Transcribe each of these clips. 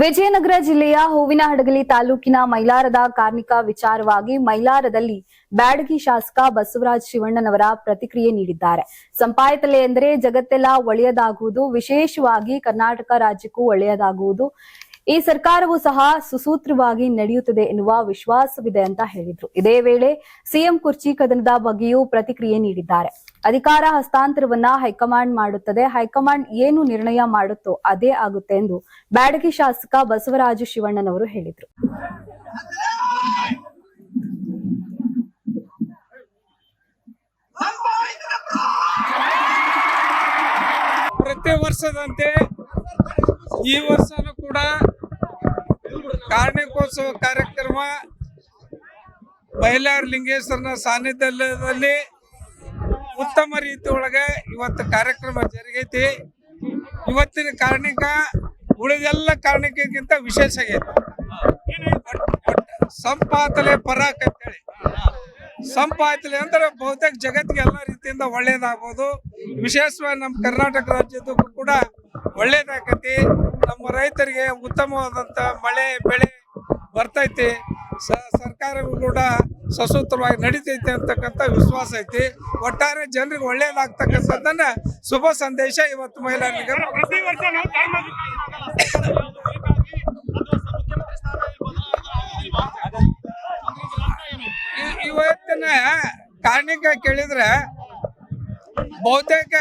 ವಿಜಯನಗರ ಜಿಲ್ಲೆಯ ಹೂವಿನಹಡಗಲಿ ತಾಲೂಕಿನ ಮೈಲಾರದ ಕಾರ್ಮಿಕ ವಿಚಾರವಾಗಿ ಮೈಲಾರದಲ್ಲಿ ಬ್ಯಾಡಗಿ ಶಾಸಕ ಬಸವರಾಜ್ ಶಿವಣ್ಣನವರ ಪ್ರತಿಕ್ರಿಯೆ ನೀಡಿದ್ದಾರೆ. ಸಂಪಾಯತಲೆ ಎಂದರೆ ಜಗತ್ತೆಲ್ಲ ಒಳ್ಳೆಯದಾಗುವುದು, ವಿಶೇಷವಾಗಿ ಕರ್ನಾಟಕ ರಾಜ್ಯಕ್ಕೂ ಒಳ್ಳೆಯದಾಗುವುದು. ಈ ಸರ್ಕಾರವು ಸಹ ಸುಸೂತ್ರವಾಗಿ ನಡೆಯುತ್ತದೆ ಎನ್ನುವ ವಿಶ್ವಾಸವಿದೆ ಅಂತ ಹೇಳಿದ್ರು. ಇದೇ ವೇಳೆ ಸಿಎಂ ಕುರ್ಚಿ ಕದನದ ಬಗ್ಗೆಯೂ ಪ್ರತಿಕ್ರಿಯೆ ನೀಡಿದ್ದಾರೆ. ಅಧಿಕಾರ ಹಸ್ತಾಂತರವನ್ನ ಹೈಕಮಾಂಡ್ ಮಾಡುತ್ತದೆ. ಹೈಕಮಾಂಡ್ ಏನು ನಿರ್ಣಯ ಮಾಡುತ್ತೋ ಅದೇ ಆಗುತ್ತೆ ಎಂದು ಬ್ಯಾಡಗಿ ಶಾಸಕ ಬಸವರಾಜು ಶಿವಣ್ಣನವರು ಹೇಳಿದ್ರು. ಪ್ರತಿ ವರ್ಷದಂತೆ ಈ ವರ್ಷನೂ ಕೂಡ ಕಾರ್ಣಿಕೋತ್ಸವ ಕಾರ್ಯಕ್ರಮ ಬಯಲಾರ್ ಲಿಂಗೇಶ್ವರನ ಸಾನ್ನಿಧ್ಯದಲ್ಲಿ ಉತ್ತಮ ರೀತಿ ಒಳಗೆ ಇವತ್ತು ಕಾರ್ಯಕ್ರಮ ಜರುಗೈತಿ. ಇವತ್ತಿನ ಕಾರ್ಣಿಕ, ಉಳಿದೆಲ್ಲ ಕಾರ್ಣಿಕಕ್ಕಿಂತ ವಿಶೇಷ ಆಗೈತಿ. ಸಂಪಾತಲೆ ಪರಾಕ್ ಅಂತೇಳಿ. ಸಂಪಾತಲೆ ಅಂದ್ರೆ ಬಹುತೇಕ ಜಗತ್ತಿಗೆ ಎಲ್ಲ ರೀತಿಯಿಂದ ಒಳ್ಳೇದಾಗ್ಬೋದು. ವಿಶೇಷವಾಗಿ ನಮ್ಮ ಕರ್ನಾಟಕ ರಾಜ್ಯದಕ್ಕೂ ಕೂಡ ಒಳ್ಳೇದಾಗತಿ. ನಮ್ಮ ರೈತರಿಗೆ ಉತ್ತಮವಾದಂಥ ಮಳೆ, ಬೆಳೆ ಬರ್ತೈತಿ. ಸ, ಸರ್ಕಾರವು ಕೂಡ ಸಸೂತ್ರವಾಗಿ ನಡೀತೈತೆ ಅಂತಕ್ಕಂಥ ವಿಶ್ವಾಸ ಐತಿ. ಒಟ್ಟಾರೆ ಜನರಿಗೆ ಒಳ್ಳೇದಾಗ್ತಕ್ಕಂಥದ್ದನ್ನ ಶುಭ ಸಂದೇಶ ಇವತ್ತು ಮಹಿಳಾ ಇವತ್ತಿನ ಕಾರಣಿಕ ಕೇಳಿದ್ರೆ ಬಹುತೇಕ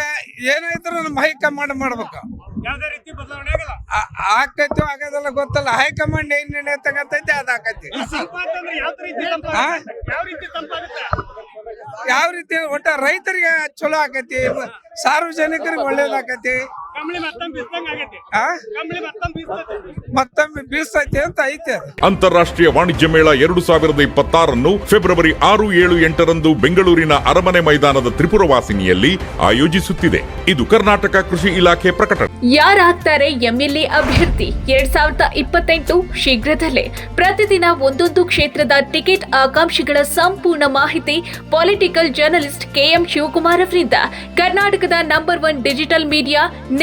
ಏನಾಯ್ತು ನಮ್ಮ ಹೈಕಮಾಂಡ್ ಮಾಡ್ಬೇಕು. ಯಾವುದೇ ರೀತಿ ಬದಲಾವಣೆ ಆಗಲ್ಲ. ಆ- ಆಕೈತೋ ಆಗೋದಲ್ಲ ಗೊತ್ತಲ್ಲ. ಹೈಕಮಾಂಡ್ ಏನ್ ನಿರ್ಣಯ ತಗತೈತೆ ಅದ್ ಆಕತಿ. ಯಾವ ರೀತಿ ಒಟ್ಟ ರೈತರಿಗೆ ಚಲೋ ಆಕೈತಿ ಸಾರ್ವಜನಿಕರಿಗೆ ಒಳ್ಳೇದಾಕತಿ. ಮತ್ತೊಮ್ಮೆ ಬೀಸ್ತೈತಿ. ಅಂತ ಐತಿ. ಅಂತಾರಾಷ್ಟ್ರೀಯ ವಾಣಿಜ್ಯ ಮೇಳ ಎರಡು ಸಾವಿರದ ಇಪ್ಪತ್ತಾರನ್ನು ಫೆಬ್ರವರಿ ಆರು ಏಳು ಎಂಟರಂದು ಬೆಂಗಳೂರಿನ ಅರಮನೆ ಮೈದಾನದ ತ್ರಿಪುರವಾಸಿನಿಯಲ್ಲಿ ಆಯೋಜಿಸುತ್ತಿದೆ. ಇದು ಕರ್ನಾಟಕ ಕೃಷಿ ಇಲಾಖೆ ಪ್ರಕಟಣೆ. ಯಾರಾಗ್ತಾರೆ ಎಂಎಲ್ಎ ಅಭ್ಯರ್ಥಿ? ಎರಡ್ ಸಾವಿರದ ಇಪ್ಪತ್ತೆಂಟು ಶೀಘ್ರದಲ್ಲೇ ಪ್ರತಿದಿನ ಒಂದೊಂದು ಕ್ಷೇತ್ರದ ಟಿಕೆಟ್ ಆಕಾಂಕ್ಷಿಗಳ ಸಂಪೂರ್ಣ ಮಾಹಿತಿ ಪೊಲಿಟಿಕಲ್ ಜರ್ನಲಿಸ್ಟ್ ಕೆಎಂ ಶಿವಕುಮಾರ್ ಅವರಿಂದ. ಕರ್ನಾಟಕದ ನಂಬರ್ ಒನ್ ಡಿಜಿಟಲ್ ಮೀಡಿಯಾ